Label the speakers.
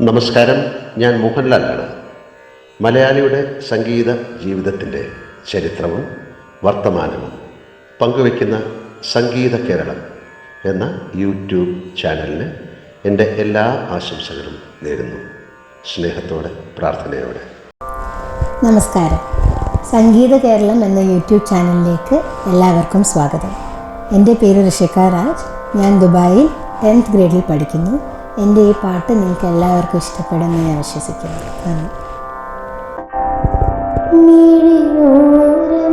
Speaker 1: നമസ്കാരം ഞാൻ മോഹൻലാലാണ് മലയാളിയുടെ സംഗീത ജീവിതത്തിന്റെ ചരിത്രവും വർത്തമാനവും പങ്കുവയ്ക്കുന്ന സംഗീത കേരളം എന്ന യൂട്യൂബ് ചാനലിന് എന്റെ എല്ലാ ആശംസകളും നേരുന്നു. സ്നേഹത്തോടെ പ്രാർത്ഥനയോടെ.
Speaker 2: നമസ്കാരം. സംഗീത കേരളം എന്ന യൂട്യൂബ് ചാനലിലേക്ക് എല്ലാവർക്കും സ്വാഗതം. എന്റെ പേര് ഋഷിക രാജ്. ഞാൻ ദുബായിൽ ടെൻത്ത് ഗ്രേഡിൽ പഠിക്കുന്നു. എന്റെ ഈ പാട്ട് നിങ്ങൾക്ക് എല്ലാവർക്കും ഇഷ്ടപ്പെടുമെന്ന് ഞാൻ വിശ്വസിക്കുന്നു. നന്ദി. മിഴിയോരം